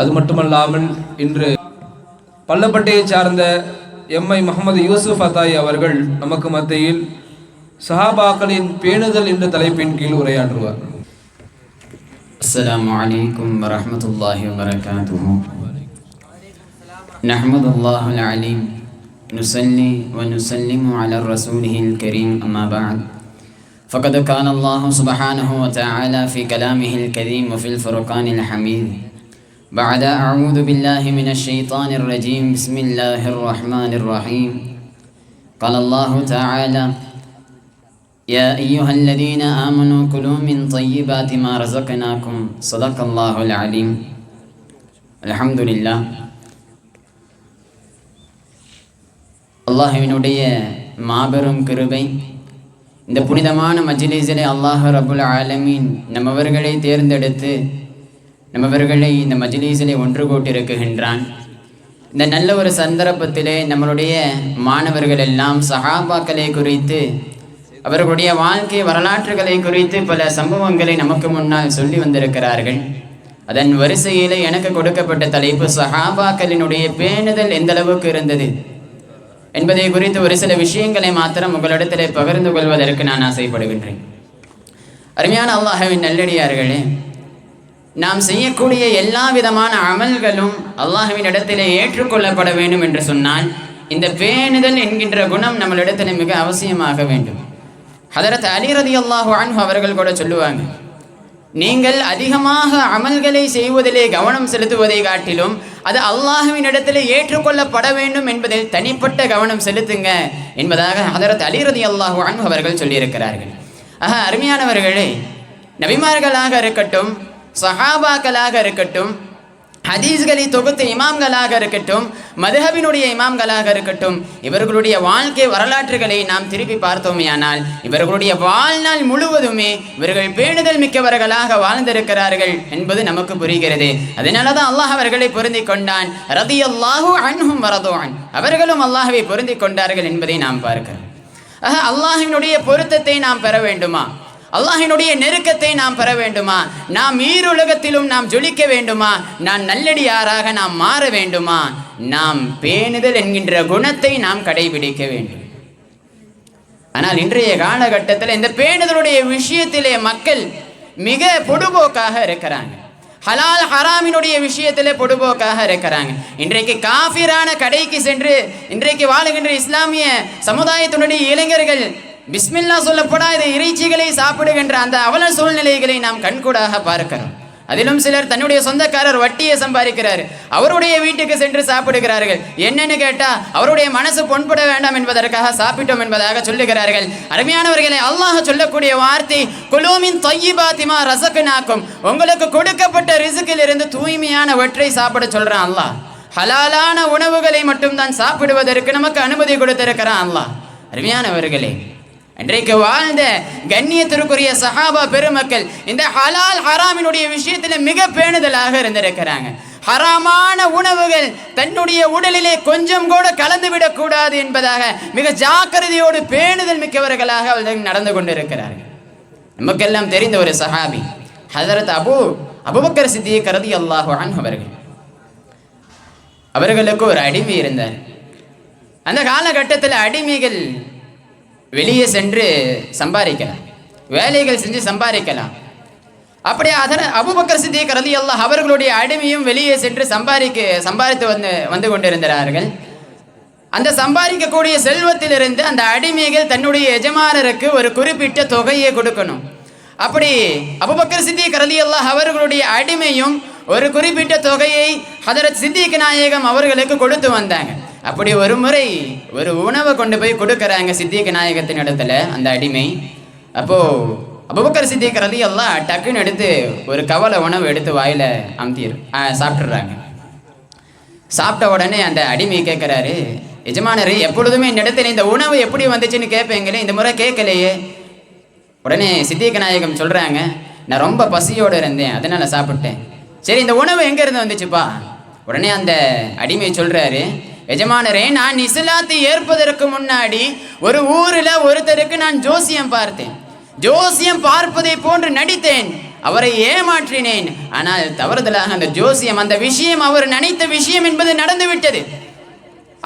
அது மட்டுமல்லாமல் இன்று பள்ளப்பட்டையை சார்ந்த எம்ஐ முகமது யூசுப் அத்தாய் அவர்கள் நமக்கு மத்தியில் சஹாபாக்களின் பேணுதல் என்ற தலைப்பின் கீழ் உரையாற்றுவார் السلام عليكم ورحمة الله وبركاته نحمد الله العليم نصلي ونسلم على رسوله الكريم أما بعد فقد قال الله سبحانه وتعالى في كلامه الكريم وفي الفرقان الحميد بعد أعوذ بالله من الشيطان الرجيم بسم الله الرحمن الرحيم قال الله تعالى يا أيها الذين آمنوا كلوا من طيبات ما رزقناكم صدق الله العليم الحمد لله அல்லாஹுவினுடைய மாபெரும் கிருபை இந்த புனிதமான மஜ்லிஸிலே அல்லாஹ் ரபுல் ஆலமீன் நம்மவர்களை தேர்ந்தெடுத்து நம்மவர்களை இந்த மஜ்லிஸிலே ஒன்று கூட்டிருக்குகின்றான் இந்த நல்ல ஒரு சந்தர்ப்பத்திலே நம்மளுடைய மாணவர்கள் எல்லாம் சகாபாக்களை குறித்து அவர்களுடைய வாழ்க்கை வரலாற்றுகளை குறித்து பல சம்பவங்களை நமக்கு முன்னால் சொல்லி வந்திருக்கிறார்கள். அதன் வரிசையில் எனக்கு கொடுக்கப்பட்ட தலைப்பு சஹாபாக்களினுடைய பேணுதல் எந்த அளவுக்கு இருந்தது என்பதை குறித்து ஒரு சில விஷயங்களை மாத்திரம் உங்களிடத்திலே பகிர்ந்து கொள்வதற்கு நான் ஆசைப்படுகின்றேன். அருமையான அல்லாஹவின் நல்லடியார்களே நாம் செய்யக்கூடிய எல்லா விதமான அமல்களும் அல்லாஹுவின் இடத்திலே ஏற்றுக்கொள்ளப்பட வேண்டும் என்று சொன்னால் இந்த பேணுதல் என்கின்ற குணம் நம்மளிடத்தில் மிக அவசியமாக வேண்டும். ஹதரத் அலி ரதி அல்லாஹு அன்ஹு அவர்கள் கூட சொல்லுவாங்க நீங்கள் அதிகமாக அமல்களை செய்வதிலே கவனம் செலுத்துவதை காட்டிலும் அது அல்லாஹுவின் இடத்திலே ஏற்றுக்கொள்ளப்பட வேண்டும் என்பதில் தனிப்பட்ட கவனம் செலுத்துங்க என்பதாக ஹதரத் அலி ரதி அல்லாஹு அன்ஹு அவர்கள் சொல்லியிருக்கிறார்கள். ஆக அருமையானவர்களே நபிமார்களாக இருக்கட்டும் சஹாபாக்களாக இருக்கட்டும் ஹதீஸ்களை தொகுத்த இமாம்களாக இருக்கட்டும் மதுஹபினுடைய இமாம்களாக இருக்கட்டும் இவர்களுடைய வாழ்க்கை வரலாற்றுகளை நாம் திருப்பி பார்த்தோமேயானால் இவர்களுடைய வாழ்நாள் முழுவதுமே இவர்கள் பேணுதல் மிக்கவர்களாக வாழ்ந்திருக்கிறார்கள் என்பது நமக்கு புரிகிறது. அதனால தான் அல்லாஹ் அவர்களை பொருந்தி கொண்டான். ரதி அல்லாஹூ அன்ஹும் வரதோன். அவர்களும் அல்லாஹவை பொருந்தி கொண்டார்கள் என்பதை நாம் பார்க்கிறோம். ஆக அல்லாஹினுடைய பொருத்தத்தை நாம் பெற வேண்டுமா? அல்லாஹினுடைய நெருக்கத்தை நாம் பெற வேண்டுமா? நாம் ஈருலகத்திலும் நாம் ஜொலிக்க வேண்டுமா? நாம் நல்லடியாராக நாம் மாற வேண்டுமா? நாம் பேணுதல் என்கின்ற குணத்தை நாம் கடைபிடிக்க வேண்டும். ஆனால் இன்றைய காலகட்டத்தில் இந்த பேணுதலுடைய விஷயத்திலே மக்கள் மிக பொடுபோக்காக இருக்கிறாங்க. ஹலால் ஹராமினுடைய விஷயத்திலே பொடுபோக்காக இருக்கிறாங்க. இன்றைக்கு காஃபிரான கடைக்கு சென்று இன்றைக்கு வாழுகின்ற இஸ்லாமிய சமுதாயத்தினுடைய இளைஞர்கள் பிஸ்மில்லா சொல்லப்படாத இறைச்சிகளை சாப்பிடுகின்ற அந்த அவல சூழ்நிலைகளை நாம் கண்கூடாக பார்க்கிறோம் அதிலும் சிலர் தன்னுடைய சொந்தக்காரர் வட்டியை சம்பாதிக்கிறார். அவருடைய வீட்டுக்கு சென்று சாப்பிடுகிறார்கள். என்னன்னு கேட்டா அவருடைய மனசு பொன்பட வேண்டாம் என்பதற்காக சாப்பிட்டோம் என்பதாக சொல்லுகிறார்கள். அருமையானவர்களை அல்லாஹ் சொல்லக்கூடிய வார்த்தை குலோமின் தொய்யிபாத்திமா ரசக்கு நாக்கும் உங்களுக்கு கொடுக்கப்பட்ட ரிசுக்கில் இருந்து தூய்மையான ஒற்றை சாப்பிட சொல்றான் அல்லாஹ். ஹலாலான உணவுகளை மட்டும்தான் சாப்பிடுவதற்கு நமக்கு அனுமதி கொடுத்திருக்கிறான் அல்லாஹ். அருமையானவர்களே இன்றைக்கு வாழ்ந்த கண்ணியத்திற்குரிய சஹாபா பெருமக்கள் இந்த ஹலால் ஹராமினுடைய விஷயத்தில் மிக பேணுதலாக இருந்திருக்கிறாங்க. ஹராமான உணவுகள் தன்னுடைய உடலிலே கொஞ்சம் கூட கலந்து விடக்கூடாது என்பதாக மிக ஜாக்கிரதையோடு பேணுதல் மிக்கவர்களாக அவர்கள் நடந்து கொண்டிருக்கிறார்கள். நமக்கெல்லாம் தெரிந்த ஒரு சஹாபி ஹசரத் அபு அபுபக்கர் சித்தியை கருதி அல்லாஹான் அவர்கள். அவர்களுக்கு ஒரு அடிமை இருந்தார். அந்த காலகட்டத்தில் அடிமைகள் வெளியே சென்று சம்பாதிக்கலாம். வேலைகள் செஞ்சு சம்பாதிக்கலாம். அப்படி அதனை அபுபக்கர் சித்திக் ரதி அல்லாஹ் அவர்களுடைய அடிமையும் வெளியே சென்று சம்பாதிக்க சம்பாதித்து வந்து வந்து கொண்டிருந்தார்கள். அந்த சம்பாதிக்கக்கூடிய செல்வத்திலிருந்து அந்த அடிமைகள் தன்னுடைய எஜமானருக்கு ஒரு குறிப்பிட்ட தொகையை கொடுக்கணும். அப்படி அபுபக்கர் சித்திக் ரதி அல்லாஹ் அவர்களுடைய அடிமையும் ஒரு குறிப்பிட்ட தொகையை ஹதரத் சித்திக் நாயகம் அவர்களுக்கு கொடுத்து வந்தாங்க. அப்படி ஒரு முறை ஒரு உணவை கொண்டு போய் கொடுக்குறாங்க சித்திக நாயகத்தின் இடத்துல அந்த அடிமை. அப்போது அபுபக்கர் சித்திக் ரதி எல்லாம் டக்குன்னு எடுத்து ஒரு கவலை உணவு எடுத்து வாயில் அமுத்திடு சாப்பிட்றாங்க சாப்பிட்ட உடனே அந்த அடிமை கேட்குறாரு எஜமானரு எப்பொழுதுமே இந்த இடத்துல இந்த உணவு எப்படி வந்துச்சுன்னு கேட்பீங்களே இந்த முறை கேட்கலையே உடனே சித்திக நாயகம் சொல்கிறாங்க நான் ரொம்ப பசியோடு இருந்தேன் அதனால் சாப்பிட்டேன். சரி இந்த உணவு எங்கேருந்து வந்துச்சுப்பா? உடனே அந்த அடிமை சொல்கிறாரு எஜமானரே நான் இஸ்லாத்தை ஏற்பதற்கு முன்னாடி ஒரு ஊரில் ஒருத்தருக்கு நான் ஜோசியம் பார்த்தேன். ஜோசியம் பார்ப்பதை போன்று நடித்தேன். அவரை ஏமாற்றினேன். ஆனால் தவறுதலாக அந்த ஜோசியம் அந்த விஷயம் அவர் நினைத்த விஷயம் என்பது நடந்து விட்டது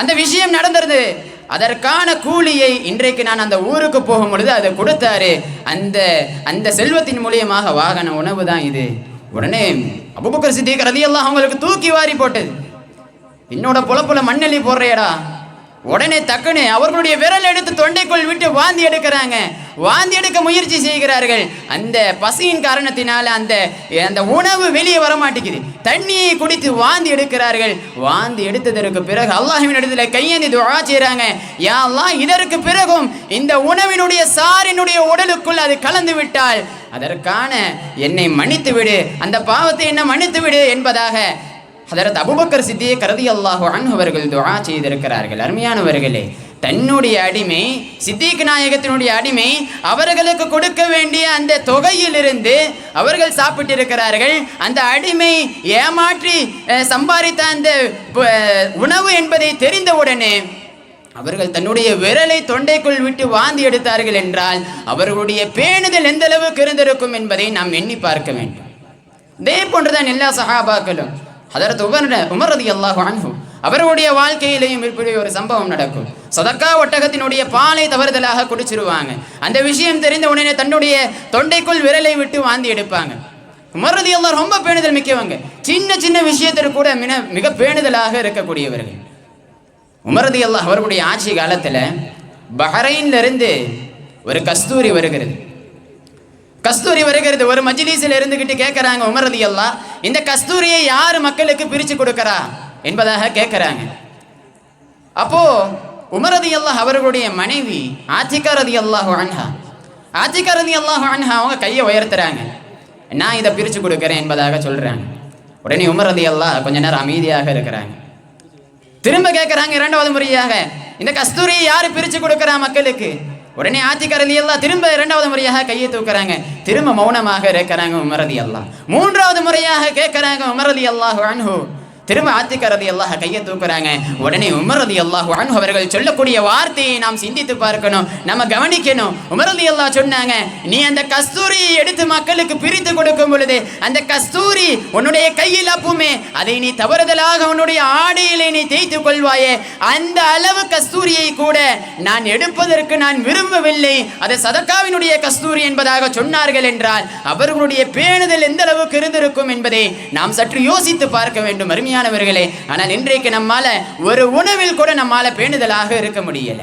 அந்த விஷயம் நடந்திருந்தது. அதற்கான கூலியை இன்றைக்கு நான் அந்த ஊருக்கு போகும் பொழுது அதை கொடுத்தாரு. அந்த அந்த செல்வத்தின் மூலியமாக வாகன உணவு தான் இது. உடனே அபுபக்கர் சித்திக் ரதியெல்லாம் அவங்களுக்கு தூக்கி வாரி போட்டது. என்னோட புலப்புல மண்ணெல்லி போடுறியடா. உடனே தக்கனே அவர்களுடைய விரல் எடுத்து தொண்டைக்குள் விட்டு வாந்தி எடுக்கிறாங்க. வாந்தி எடுக்க முயற்சி செய்கிறார்கள். அந்த பசியின் காரணத்தினால அந்த அந்த உணவு வெளியே வர மாட்டேங்குது தண்ணியை குடித்து வாந்தி எடுக்கிறார்கள். வாந்தி எடுத்ததற்கு பிறகு அல்லாஹின் இடத்துல கையேந்தி துஆ செய்கிறாங்க யா அல்லாஹ் இதற்கு பிறகும் இந்த உணவினுடைய சாரினுடைய உடலுக்குள் அது கலந்து விட்டால் அதற்கான என்னை மன்னித்து விடு அந்த பாவத்தை என்ன மன்னித்து விடு என்பதாக ஹதரத் அபுபக்கர் சித்தியை கருதி அல்லாஹு அவர்கள் துவா செய்திருக்கிறார்கள். அருமையானவர்களே தன்னுடைய அடிமை சித்திக் நாயகத்தினுடைய அடிமை அவர்களுக்கு கொடுக்க வேண்டிய அந்த தொகையிலிருந்து அவர்கள் சாப்பிட்டிருக்கிறார்கள். அந்த அடிமை ஏமாற்றி சம்பாதித்த அந்த உணவு என்பதை தெரிந்தவுடனே அவர்கள் தன்னுடைய விரலை தொண்டைக்குள் விட்டு வாந்தி எடுத்தார்கள் என்றால் அவர்களுடைய பேணுதல் எந்த அளவுக்கு இருந்திருக்கும் என்பதை நாம் எண்ணி பார்க்க வேண்டும். இதே போன்றுதான் எல்லா சகாபாக்களும் அதற்கு உமர் உமர் ரதி அல்லாஹு அன்ஹு அவருடைய வாழ்க்கையிலேயும் இப்படி ஒரு சம்பவம் நடக்கும். சதக்கா ஒட்டகத்தினுடைய பாலை தவறுதலாக குடிச்சிருவாங்க. அந்த விஷயம் தெரிந்த உடனே தன்னுடைய தொண்டைக்குள் விரலை விட்டு வாந்தி எடுப்பாங்க. உமர் ரதி அல்லாஹ் ரொம்ப பேணுதல் மிக்கவங்க. சின்ன சின்ன விஷயத்திற்கு கூட மிக மிக பேணுதலாக இருக்கக்கூடியவர்கள். உமரதி அல்லாஹ் அவர்களுடைய ஆட்சி காலத்தில் பஹ்ரைன்ல இருந்து ஒரு கஸ்தூரி வருகிறது. கஸ்தூரி வருகிறது. ஒரு மஜ்லிஸில் இருந்துகிட்டு கேட்குறாங்க உமரதி எல்லாம் இந்த கஸ்தூரியை யார் மக்களுக்கு பிரித்து கொடுக்கறா? என்பதாக கேட்குறாங்க. அப்போ உமரதி அல்லாஹ் அவர்களுடைய மனைவி ஆத்திகா ரதி அல்லாஹ் அன்ஹா ஆத்திகா ரதி அல்லாஹ் அன்ஹா அவங்க கையை உயர்த்துறாங்க. நான் இதை பிரித்து கொடுக்குறேன் என்பதாக சொல்கிறாங்க உடனே உமரதி அல்லாஹ் கொஞ்ச நேரம் அமைதியாக இருக்கிறாங்க. திரும்ப கேட்குறாங்க இரண்டாவது முறையாக இந்த கஸ்தூரியை யார் பிரித்து கொடுக்குறா மக்களுக்கு? உடனே ஆத்திகரதி எல்லாம் திரும்ப இரண்டாவது முறையாக கையை தூக்குறாங்க. திரும்ப மௌனமாக இருக்கிறாங்க உமரதி அல்லாஹ் மூன்றாவது முறையாக கேட்கறாங்க உமரதி அல்லாஹ் அன்ஹூ. திரும்ப ஆத்திக்க ரதி அல்லாஹ் கையை தூக்குறாங்க. உடனே உமர் ரதி அல்லாஹ் அவர்கள் சொல்லக்கூடிய வார்த்தையை நாம் சிந்தித்து பார்க்கணும். நம்ம கவனிக்கணும். உமர் ரதி அல்லாஹ் சொன்னாங்க நீ அந்த கஸ்தூரியை எடுத்து மக்களுக்கு பிரித்து கொடுக்கும் பொழுது அந்த கஸ்தூரி உன்னுடைய கையில் அப்புமே அதை நீ தவறுதலாக உன்னுடைய ஆடையிலே நீ தேய்த்து கொள்வாயே. அந்த அளவு கஸ்தூரியை கூட நான் எடுப்பதற்கு நான் விரும்பவில்லை. அது சதக்காவினுடைய கஸ்தூரி என்பதாக சொன்னார்கள் என்றால் அவர்களுடைய பேணுதல் எந்த அளவுக்கு இருந்திருக்கும் என்பதை நாம் சற்று யோசித்து பார்க்க வேண்டும். அருமையானவர்களே ஆனால் இன்றைக்கு நம்மால ஒரு உணவில் கூட நம்மால பேணுதலாக இருக்க முடியல.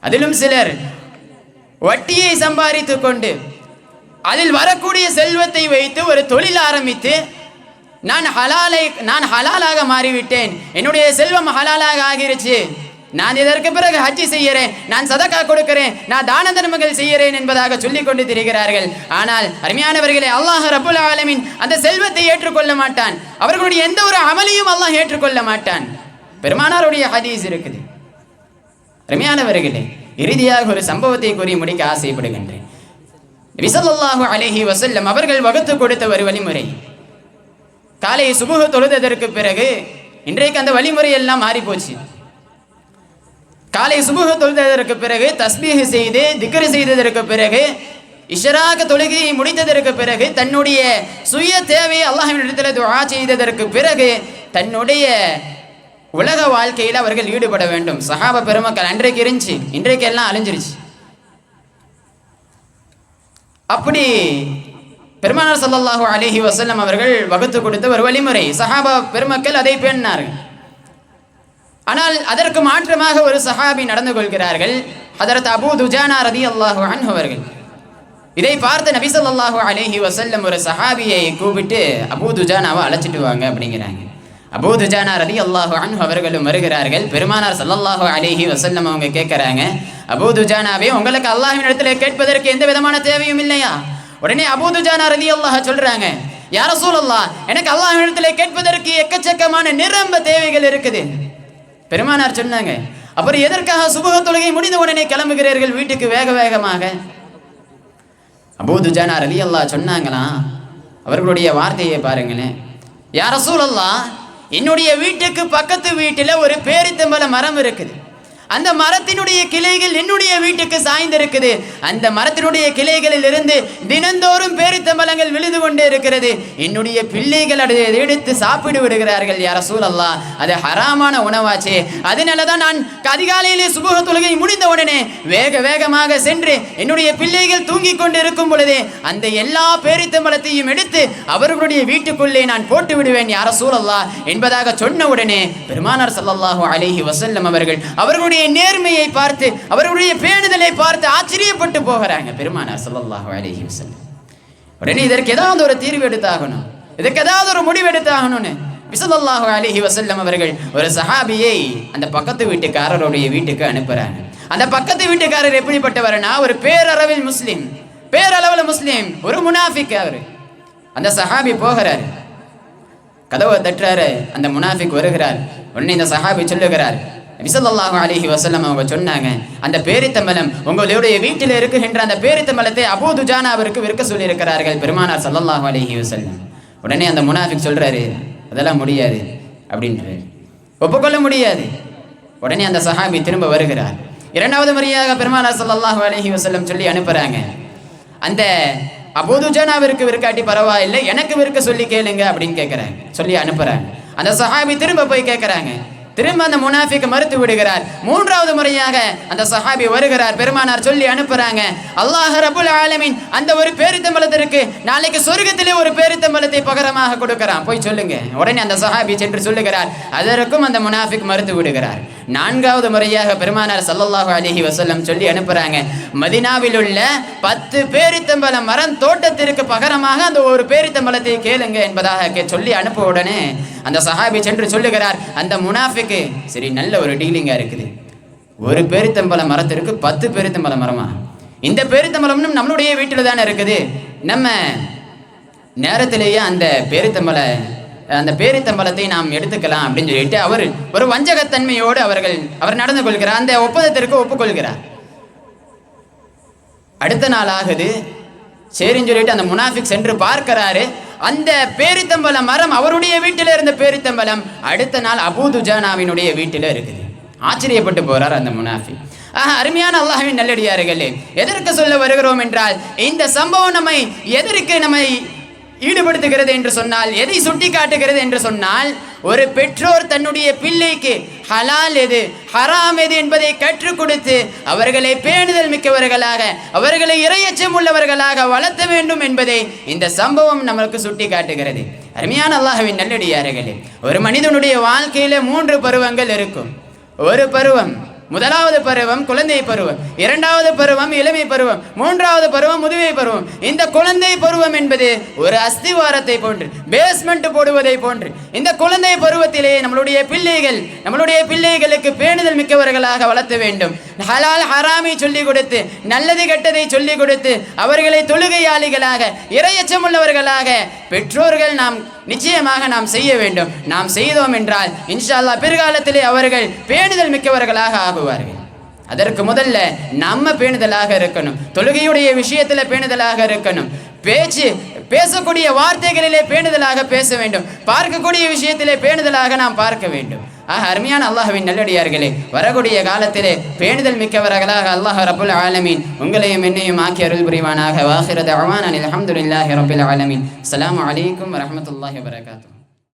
அதிலும் சிலர் வட்டியை சம்பாதித்துக் கொண்டு அதில் வரக்கூடிய செல்வத்தை வைத்து ஒரு தொழில் ஆரம்பித்து நான் ஹலாலை நான் ஹலாலாக மாறிவிட்டேன் என்னுடைய செல்வம் ஹலாலாக ஆகிருச்சு. நான் இதற்கு பிறகு ஹஜ்ஜி செய்கிறேன் நான் சதக்கா கொடுக்கிறேன். நான் தான தர்மங்கள் செய்கிறேன் என்பதாக சொல்லிக் கொண்டு திரிகிறார்கள். ஆனால் அருமையானவர்களே அல்லாஹ் ரபுல் ஆலமின் அந்த செல்வத்தை ஏற்றுக்கொள்ள மாட்டான். அவர்களுடைய எந்த ஒரு அமலையும் அல்லாஹ் ஏற்றுக்கொள்ள மாட்டான். பெருமானாருடைய ஹதீஸ் இருக்குது. அருமையானவர்களே இறுதியாக ஒரு சம்பவத்தை கூறி முடிக்க ஆசைப்படுகின்றேன். விசல்லாஹு அலஹி வசல்லம் அவர்கள் வகுத்து கொடுத்த ஒரு வழிமுறை. காலை சுபுக தொழுததற்கு பிறகு இன்றைக்கு அந்த வழிமுறை எல்லாம் மாறி போச்சு காலை சுமூக தொழுததற்கு பிறகு தஸ்மீக செய்து திக்கரி செய்ததற்கு பிறகு இஷராக தொழுகையை முடித்ததற்கு பிறகு தன்னுடைய சுய தேவையை அல்லாஹ்வின் இடத்துல துஆ செய்ததற்கு பிறகு தன்னுடைய உலக வாழ்க்கையில் அவர்கள் ஈடுபட வேண்டும். சகாப பெருமக்கள் அன்றைக்கு இருந்துச்சு இன்றைக்கு எல்லாம் அழிஞ்சிருச்சு. அப்படி பெருமானார் சல்லாஹூ அலிஹி வசல்லம் அவர்கள் வகுத்து கொடுத்த ஒரு வழிமுறை. சஹாபா பெருமக்கள் அதை பேணினார்கள். ஆனால் அதற்கு மாற்றமாக ஒரு சஹாபி நடந்து கொள்கிறார்கள். அதற்கு அபு துஜானா ரதியல்லாஹு அன்ஹு அவர்கள். இதை பார்த்த நபிசல்லாஹு ஸல்லல்லாஹு வசல்லம் ஒரு சஹாபியை கூப்பிட்டு அபு துஜானாவை அழைச்சிட்டு வாங்க அப்படிங்கிறாங்க. அபூ துஜானா ரதி அல்லாஹு அன்ஹு அவர்களும் வருகிறார்கள். பெருமானார் ஸல்லல்லாஹு அலைஹி வசல்லம் அவங்க கேட்குறாங்க அபூ துஜானாவே உங்களுக்கு அல்லாஹின் இடத்துல கேட்பதற்கு எந்த விதமான தேவையும் இல்லையா? உடனே அபூ துஜானா ரதி அல்லாஹ் சொல்றாங்க யார சூழல்லா எனக்கு அல்லாஹின் இடத்துல கேட்பதற்கு எக்கச்சக்கமான நிரம்ப தேவைகள் இருக்குது. பெருமானார் சொன்னாங்க அப்புறம் எதற்காக சுபக தொழுகை முடிந்த உடனே கிளம்புகிறீர்கள் வீட்டுக்கு வேக வேகமாக? அபூதுஜானா அலி அல்லா சொன்னாங்களாம் அவர்களுடைய வார்த்தையை பாருங்களேன். யார சூழல்லாம் என்னுடைய வீட்டுக்கு பக்கத்து வீட்டில் ஒரு பேரித்தம்பல மரம் இருக்குது. அந்த மரத்தினுடைய கிளைகள் என்னுடைய வீட்டுக்கு சாய்ந்திருக்குது. அந்த மரத்தினுடைய கிளைகளில் இருந்து தினந்தோறும் பேரித்தம்பலங்கள் விழுந்து கொண்டே இருக்கிறது. என்னுடைய பிள்ளைகள் அதை எடுத்து சாப்பிடு விடுகிறார்கள் யார சூழல்லா அது ஹராமான உணவாச்சு. அதனால தான் நான் அதிகாலையிலே சுபுக தொழுகை முடிந்த உடனே வேக வேகமாக சென்று என்னுடைய பிள்ளைகள் தூங்கிக் கொண்டு இருக்கும் பொழுதே அந்த எல்லா பேரித்தம்பலத்தையும் எடுத்து அவர்களுடைய வீட்டுக்குள்ளே நான் போட்டு விடுவேன் யார சூழல்லா என்பதாக சொன்ன உடனே பெருமானார் சல்லாஹூ அலைஹி வசல்லம் அவர்கள் அவர்களுடைய நேர்மையை பார்த்து அவர்களுடைய பேணுதலை பார்த்து ஆச்சரியப்பட்டு போகிறாங்க பெருமானார் ஸல்லல்லாஹு அலஹி வசல்லம் உடனே இதற்கு ஏதாவது ஒரு தீர்வு எடுத்தாகணும். இதற்கு ஏதாவது ஒரு முடிவு எடுத்தாகணும்னு விசல்லாஹு அலைஹி வசல்லம் அவர்கள் ஒரு சஹாபியை அந்த பக்கத்து வீட்டுக்காரருடைய வீட்டுக்கு அனுப்புறாங்க. அந்த பக்கத்து வீட்டுக்காரர் எப்படிப்பட்டவர்னா ஒரு பேரளவில் முஸ்லிம். பேரளவில் முஸ்லிம். ஒரு முனாஃபிக் அவர். அந்த சஹாபி போகிறார். கதவை தட்டுறாரு. அந்த முனாஃபிக் வருகிறார். உடனே இந்த சஹாபி சொல்லுகிறார் விசல்லாஹு அலைஹி வசல்லம் அவங்க சொன்னாங்க. அந்த பேரித்தம்பலம் உங்களுடைய வீட்டில் இருக்குகின்ற அந்த பேரித்தம்பலத்தை அபூ அவருக்கு விற்க சொல்லியிருக்கிறார்கள் பெருமானார் சல்லல்லாஹு அலைஹி வசல்லம் உடனே அந்த முனாஃபிக் சொல்கிறாரு அதெல்லாம் முடியாது அப்படின்றாரு. ஒப்புக்கொள்ள முடியாது. உடனே அந்த சஹாபி திரும்ப வருகிறார். இரண்டாவது முறையாக பெருமானார் ஸல்லல்லாஹு அலஹி வசல்லம் சொல்லி அனுப்புகிறாங்க அந்த அபூதுஜானாவிற்கு விற்காட்டி பரவாயில்லை எனக்கு விற்க சொல்லி கேளுங்க அப்படின்னு கேட்குறாங்க சொல்லி அனுப்புகிறாங்க அந்த சஹாபி திரும்ப போய் கேட்குறாங்க திரும்ப அந்த முனாஃபிக் மறுத்து விடுகிறார். மூன்றாவது முறையாக அந்த சஹாபி வருகிறார். பெருமானார் சொல்லி அனுப்புறாங்க. அல்லாஹ் ரபுல் ஆலமின் அந்த ஒரு பேரித்தம்பலத்திற்கு நாளைக்கு சொர்க்கத்திலே ஒரு பேரித்தம்பலத்தை பகரமாக கொடுக்கிறான். போய் சொல்லுங்க. உடனே அந்த சஹாபி சென்று சொல்லுகிறார். அதற்கும் அந்த முனாஃபிக் மறுத்து விடுகிறார். நான்காவது முறையாக பெருமானார் சல்லல்லாஹு அலிஹி வசல்லம் சொல்லி அனுப்புறாங்க. மதினாவில் உள்ள பத்து பேரித்தம்பல மரம் தோட்டத்திற்கு பகரமாக அந்த ஒரு பேரித்தம்பலத்தை கேளுங்க என்பதாக கே- சொல்லி அனுப்ப உடனே அந்த சஹாபி சென்று சொல்லுகிறார். அந்த முனாஃபிக் முனாஃபிக்கு சரி நல்ல ஒரு டீலிங்கா இருக்குது. ஒரு பேரித்தம்பல மரத்திற்கு பத்து பேரித்தம்பல மரமா? இந்த பேரித்தம்பலம்னும் நம்மளுடைய வீட்டில் தானே இருக்குது. நம்ம நேரத்திலேயே அந்த பேரித்தம்பல அந்த பேரித்தம்பலத்தை நாம் எடுத்துக்கலாம் அப்படின்னு சொல்லிட்டு அவர் ஒரு வஞ்சகத்தன்மையோடு அவர்கள் அவர் நடந்து கொள்கிறார் அந்த ஒப்பந்தத்திற்கு ஒப்புக்கொள்கிறார். அடுத்த நாள் ஆகுது சரின்னு சொல்லிட்டு அந்த முனாஃபிக் சென்று பார்க்கிறாரு. அந்த பேரித்தம்பலம் மரம் அவருடைய வீட்டில் இருந்த பேரித்தம்பலம் அடுத்த நாள் அபூதுஜானாவினுடைய வீட்டில் இருக்குது. ஆச்சரியப்பட்டு போறார் அந்த முனாஃபி. ஆஹ் அருமையான அல்லாஹின் நல்லடியார்களே எதற்கு சொல்ல வருகிறோம் என்றால் இந்த சம்பவம் நம்மை எதற்கு நம்மை ஈடுபடுத்துகிறது என்று சொன்னால் எதை சுட்டி காட்டுகிறது என்று சொன்னால் ஒரு பெற்றோர் தன்னுடைய பிள்ளைக்கு ஹலால் எது ஹராம் எது என்பதை கற்றுக் கொடுத்து அவர்களை பேணுதல் மிக்கவர்களாக அவர்களை இரையச்சம் உள்ளவர்களாக வளர்த்த வேண்டும் என்பதை இந்த சம்பவம் நமக்கு சுட்டி காட்டுகிறது அருமையான அல்லாஹ்வின் நல்லடியார்களே ஒரு மனிதனுடைய வாழ்க்கையில மூன்று பருவங்கள் இருக்கும். ஒரு பருவம் முதலாவது பருவம் குழந்தை பருவம். இரண்டாவது பருவம் இளமை பருவம். மூன்றாவது பருவம் முதுமை பருவம். இந்த குழந்தை பருவம் என்பது ஒரு அஸ்திவாரத்தை போன்று பேஸ்மெண்ட் போடுவதை போன்று. இந்த குழந்தை பருவத்திலே நம்மளுடைய பிள்ளைகள் நம்மளுடைய பிள்ளைகளுக்கு பேணுதல் மிக்கவர்களாக வளர்த்த வேண்டும். ஹலால் ஹராமை சொல்லிக் கொடுத்து நல்லது கெட்டதை சொல்லிக் கொடுத்து அவர்களை தொழுகையாளிகளாக இரையச்சம் உள்ளவர்களாக பெற்றோர்கள் நாம் நிச்சயமாக நாம் செய்ய வேண்டும். நாம் செய்தோம் என்றால் இன்ஷால்லா பிற்காலத்திலே அவர்கள் பேணுதல் மிக்கவர்களாக ஆகுவார்கள். அதற்கு முதல்ல நம்ம பேணுதலாக இருக்கணும். தொழுகையுடைய விஷயத்துல பேணுதலாக இருக்கணும். பேச்சு பேசக்கூடிய வார்த்தைகளிலே பேணுதலாக பேச வேண்டும். பார்க்கக்கூடிய விஷயத்திலே பேணுதலாக நாம் பார்க்க வேண்டும். ஆக அருமையான அல்லாஹ்வின் நல்லடியார்களே வரக்கூடிய காலத்திலே பேணுதல் மிக்கவர்களாக அல்லாஹ் ரபுல் ஆலமீன். உங்களையும் என்னையும் ஆக்கி அருள் புரிவானாக. வாஹிரத் அவான் அல்ஹம்துலில்லாஹி ரபுல் ஆலமீன். அலாம் அலைக்கும் வரஹ்மத்துல்லாஹி வரகாத்தூ